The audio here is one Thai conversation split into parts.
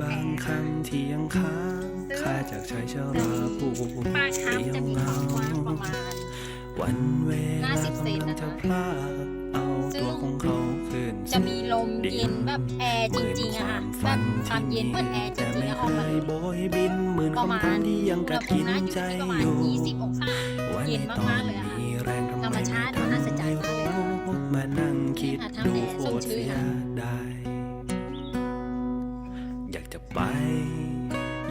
บางคำที่ยังค้างคาจากชายชราผู้ปลาช้ำจะมีความกว้างประมาณวันเวลา50เซนกำลังนะคะจะพลากเอาตัวของเขาคืนจะมีลมเย็นแบบแอร์จริงๆอะค่ะแบบความเย็นเหมือนแอร์จแต่ริงไม่ๆอะเคออกมายโบยบินหมื่นประมาคำถามณที่ยังอุณกัหดภูกิมินนะอยู่ใจที่ประมาณอยู่20 องศาว่าเย็ในนตอมากนๆเลยอะมีแรงทำธรรไมมชาติทำน่าสนใจไม่มากเลยอะรู้มานั่งคิดเนี่ยค่ะดูทำแต่โคสดตรชื่นเสียอะดายอยากจะ ไป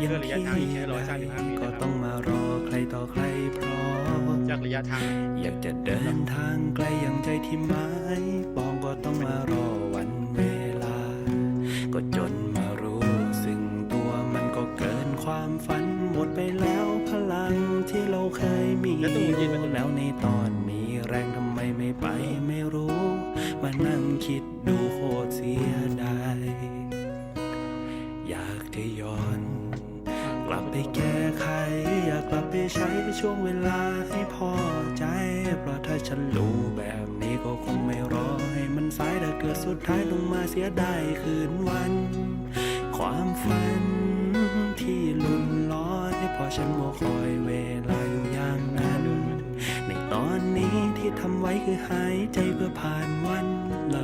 ยังเพื่อระยะที่ทางอีกแค่135เมตรก็นะครับต้องมารอใครต่อใครพร้อมจากระยะทาง อยากจะเดินทางไกลอย่างใจที่หมายปองก็ต้องมารอวันเวลา ก็จนมารู้ซึ่งตัวมันก็เกินความฝันหมดไปแล้วพลังที่เราเคยมีแล้วตู้เย็นมันแล้วในตอนมีแรงทำไมไม่ไปไม่รู้ มานั่งคิดดูโคตรเสียดาย อยากจะย้อน กลับไปแก้ไข อยากกลับไปใช้ช่วงเวลาให้พอใจ เพราะถ้าฉันรู้แบบนี้ก็คงไม่รอให้มันสายแต่เกิดสุดท้ายต้องมาเสียดายคืนวัน ความฝันที่ลุนลอยเพราะฉันมัวคอยเวลาอยู่อย่างนั้น ในตอนนี้ที่ทำไว้คือหายใจเพื่อผ่านวันระ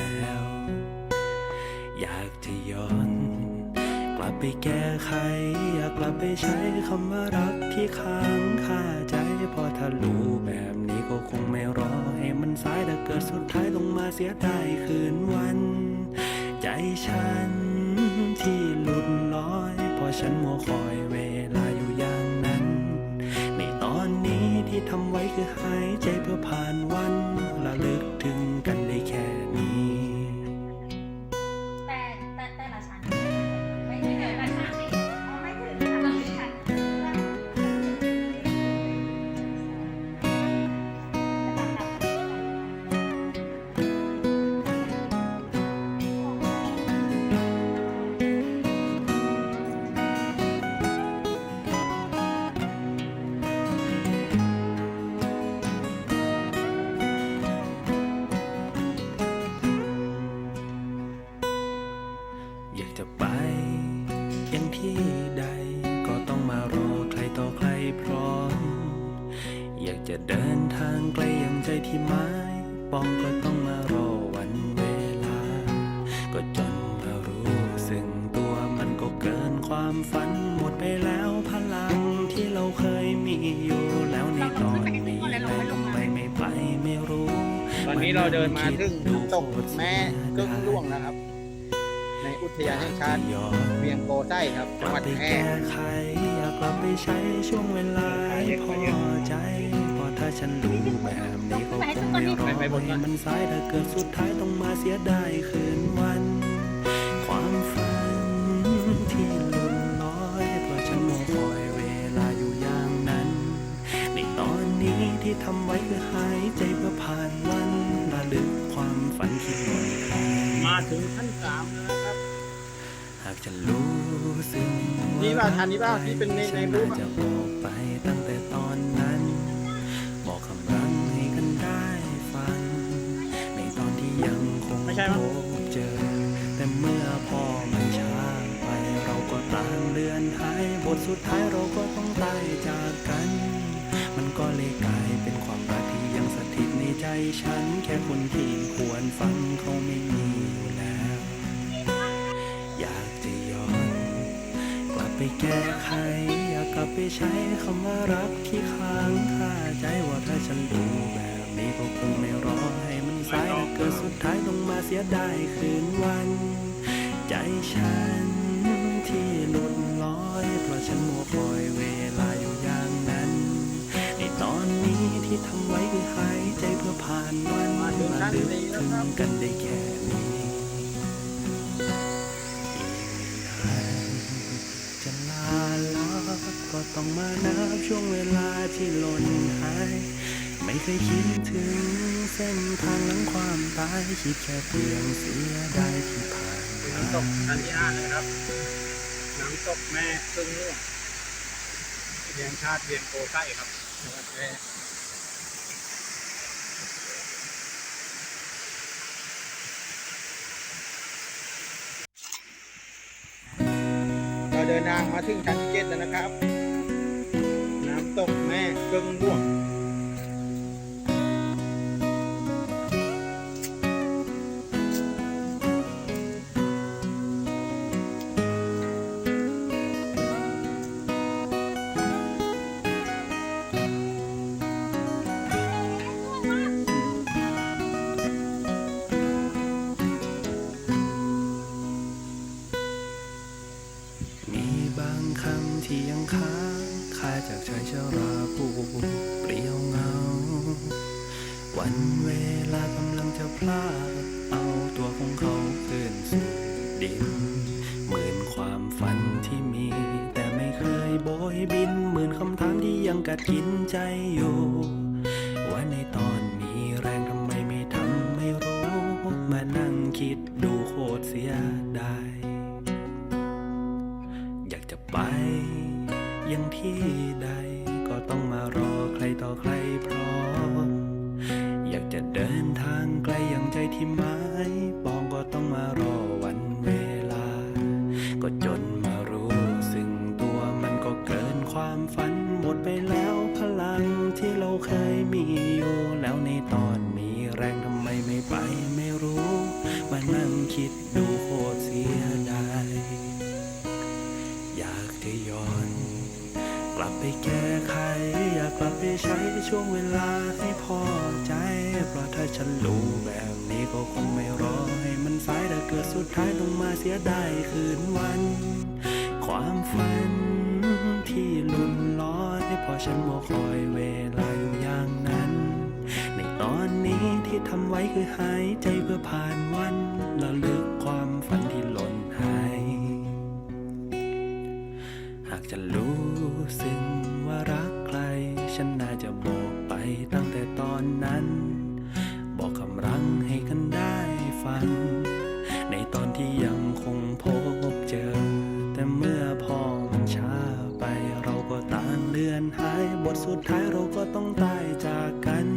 ล้วอยากจะ ย้อน กลับไปแก้ไข อยากกลับไปใช้คำว่ารักที่ค้างคาใจพอถ้ารู้แบบนี้ก็คงไม่รอ ให้มันสายแต่เกิดสุดท้ายต้องมาเสียดายคืนวัน ใจฉันที่หลุดลอยพราะฉันมัวคอยเวลาอยู่อย่างนั้น ในตอนนี้ที่ทำไว้คือหายใจเพื่อผ่าน อนนี้เราเดินมาถึงน้ำตกแม่กึ่งล่วงนะครับ ในอุทยานแห่งชาติเวียงโกไส้ครับกจังลัหวับดไปแพร่แก้ไขอยากกลับไปใช้ช่วงเวลาให้พอใจเพราะถ้าฉันรู้แบบนี้ก็คงไม่รอให้มันสายถ้าเกิดสุดท้ายต้องมาเสียดายคืน ถึงขั้นสามแล้วนะครับหากจะรู้ซึ่งนี่ป่ะทันนี่ป่ะที่เป็นในในรูปฉัอะจะบอกไปตั้งแต่ตอนนั้น บอกคำรักให้กันได้ฟัง ในตอนที่ยังคงไม่ใช่พมั้งบเจอ แต่เมื่อพอมันช้าไปเราก็ต่างเลือนหายบทสุดท้ายเราก็ต้องตายจากกัน มันก็เลยกลายเป็นความรักที่ยังสถิตในใจฉัน แค่คนที่ควรฟังเขาไม่มี ไปแก้ไข อยากกลับไปใช้คำว่ารักที่ค้างคาใจว่าถ้าฉันรู้แบบนี้ก็คงไม่รอให้มันสายเกิดสุดท้ายต้องมาเสียดายคืนวัน ใจฉันที่หลุดลอยเพราะฉันมัวคอยเวลาอยู่อย่างนั้น ในตอนนี้ที่ทำไว้คือหายใจเพื่อผ่านวันมาถึงขั้นลึกนี้แล้วถึงกันได้แค่นี้ มานับช่วงเวลาที่หล่นหาย ไม่เคยคิดถึงเส้นทางหลังความตายคิดแค่เพียงเสียดายที่ผ่านมาน้ำตกอันที่ห้านะครับ น้ำตกแม่ครึ่งล่วงเวียงชาติเวียงโกใต้ครับจังหวัดแพร่เราเดินทางมาถึงชั้นที่เจ็ดแล้วนะครับ ตกแม่ครึ่งล่วง อยู่ ว่าในตอนมีแรงทำไมไม่ทำไม่รู้ มานั่งคิดดูโคตรเสียดาย อยากจะไป ยังที่ใด ก็ต้องมารอใครต่อใครพร้อม อยากจะเดินทางไกลอย่างใจที่มา ช่วงเวลาให้พอใจ เพราะถ้าฉันรู้แบบนี้ก็คงไม่รอให้มันสายแต่เกิดสุดท้ายต้องมาเสียดายคืนวัน ความฝันที่ลุนลอยเพราะฉันมัวคอยเวลาอยู่อย่างนั้น ในตอนนี้ที่ทำไว้คือหายใจเพื่อผ่านวันระลึกความฝันที่หล่นหาย หากจะรู้ซึ่งว่ารัก สุดท้ายเราก็ต้องตายจากกัน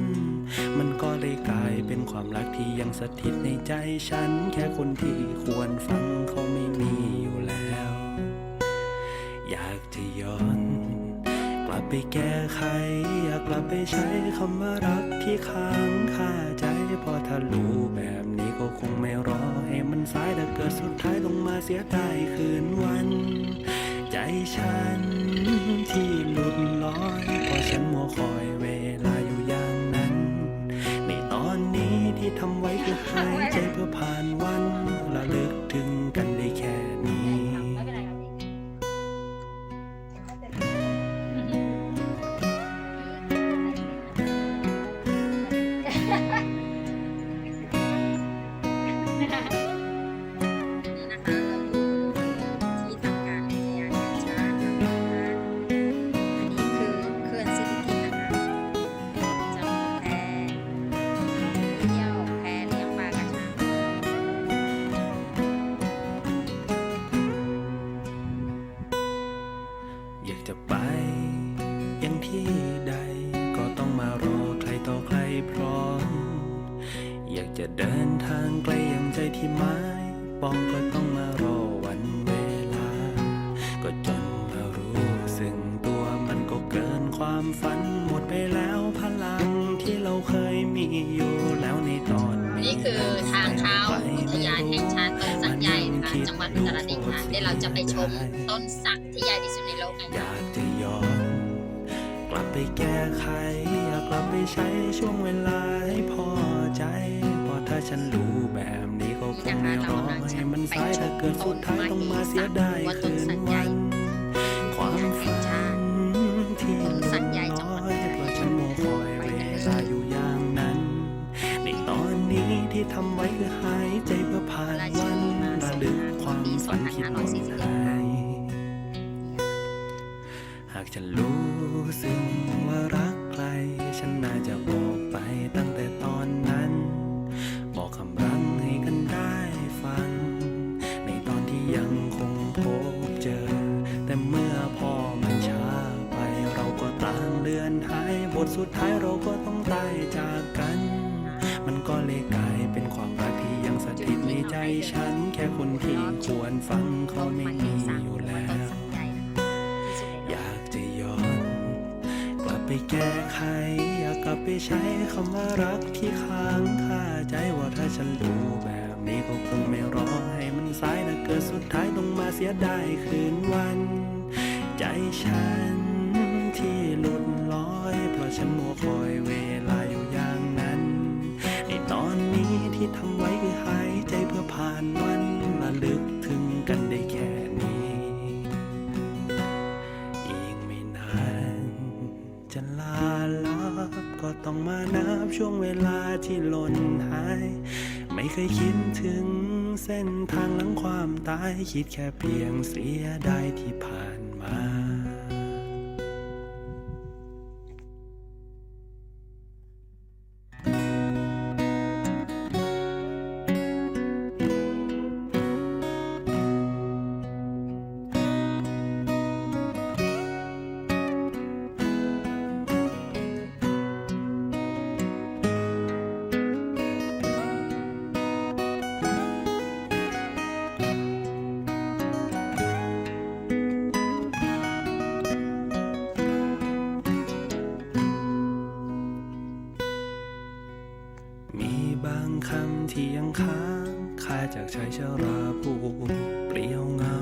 มันก็เลยกลายเป็นความรักที่ยังสถิตในใจฉัน แค่คนที่ควรฟังเขาไม่มีอยู่แล้ว อยากจะย้อน กลับไปแก้ไข อยากกลับไปใช้คำว่ารักที่ค้างคาใจพอถ้ารู้แบบนี้ก็คงไม่รอให้มันสายแต่เกิดสุดท้ายต้องมาเสียดายคืนวัน ใจฉันที่หลุด ความฝันหมดไปแล้วพลังที่เราเคยมีอยู่แล้วในตอนนี้นี่คือทางเข้าอุทยานแห่งชาติต้นสักใหญ่นะคะจังหวัดอุตรดิตถ์ค่ะเดี๋ยวเราจะไปชมต้นสักที่ใหญ่ที่สุดในโลกกันอยากจะย้อนกลับไปแก้ไขอยากกลับไปใช้ช่วงเวลาให้พอใจเพราะถ้าฉันรู้แบบนี้ก็คงไม่รอให้มันสายถ้าเกิดสุดท้ายต้องมาเสียดายคืนวัน เลือนหายบทสุดท้ายเราก็ต้องตายจากกัน มันก็เลยกลายเป็นความรักที่ยังสถิตในใจฉัน แค่คนที่ควรฟังเขาไม่มีอยู่แล้ว อยากจะย้อน กลับไปแก้ไข อยากกลับไปใช้คำว่ารักที่ค้างคาใจว่าถ้าฉันรู้แบบนี้ก็คงไม่รอให้มันสายนะเกิดสุดท้ายต้องมาเสียดายคืนวัน ใจฉัน ช่วงเวลาที่หล่นหาย ไม่เคยคิดถึงเส้นทางหลังความตาย คิดแค่เพียงเสียดายที่ผ่าน จากชายชราผู้เปลี่ยวเหงา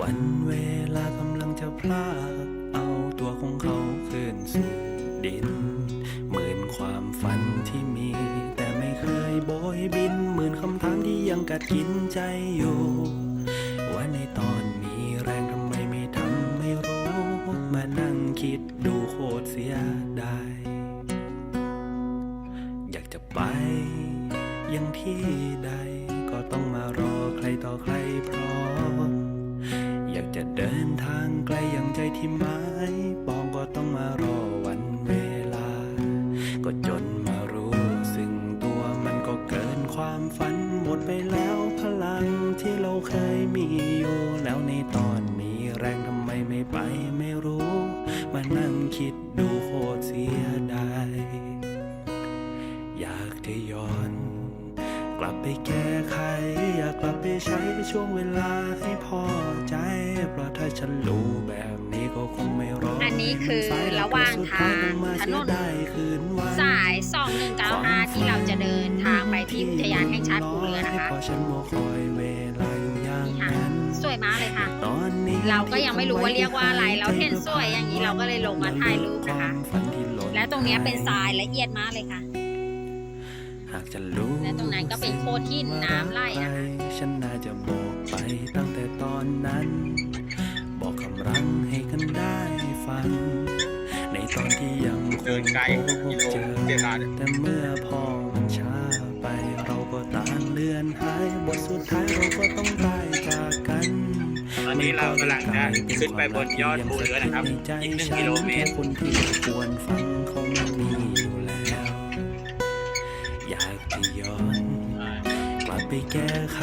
วันเวลากำลังจะพลาด แรงทำไมไม่ไปไม่รู้ มานั่งคิดดูโคตรเสียดายอยากจะย้อน กลับไปแก้ไข อยากกลับไปใช้ช่วงเวลาให้พอใจ เพราะถ้าฉันรู้แบบนี้ก็คงไม่รออัอันนี้คือระหว่างทางถนนสาย2195ที่เราจะเดินทางไปที่อุทยานแห่งชาติภูเรือนะคะ สวยมากเลยค่ะตอนนี้เราก็ยังไม่รู้ว่าเรียกว่าอะไร เราเห็นสวยอย่างนี้เราก็เลยลงมาถ่ายรูปนะคะวามฝันที่หล่นและตรงเนี้ยเป็นทรายละเอียดมากเลยค่ะหากจะรู้และตรงนั้นก็เป็นโคตรหินน้ำไหลนะคะฉันน่าจะบอกไปตั้งแต่ตอนนั้น บอกคำรังให้กันได้ฟัง ในตอนที่ยังคเดิงนไกลพกิบโลเจอเสียดายเลยแต่เมื่อพอมันช้าไปเราก็ต่างเลื่อนหายบทสุดท้ายเราก็ต้องตายจากกันต อนนี้เรากำลังจะขึ้นไปบนยอดภูเรือนะครับอีกหนึ่งกิโลเมตรคนที่ควรฟังเขาไม่มีอยู่แล้วอยากจะย้อนกลับไปแก้ไข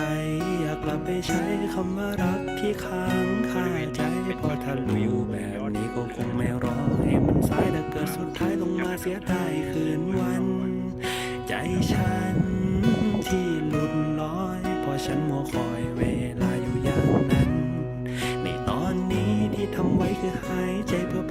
อยากกลับไปใช้คำว่ารักที่ค้างคาใจเพราะถ้ารู้แบบนี้ก็คงไม่รอให้มันสายแต่เกิดสุดท้ายต้องมาเสียดายคืนวัน ใจฉันที่หลุดลอยเพราะฉันมัวคอย ที่ทำไว้คือหายใจเพื่อ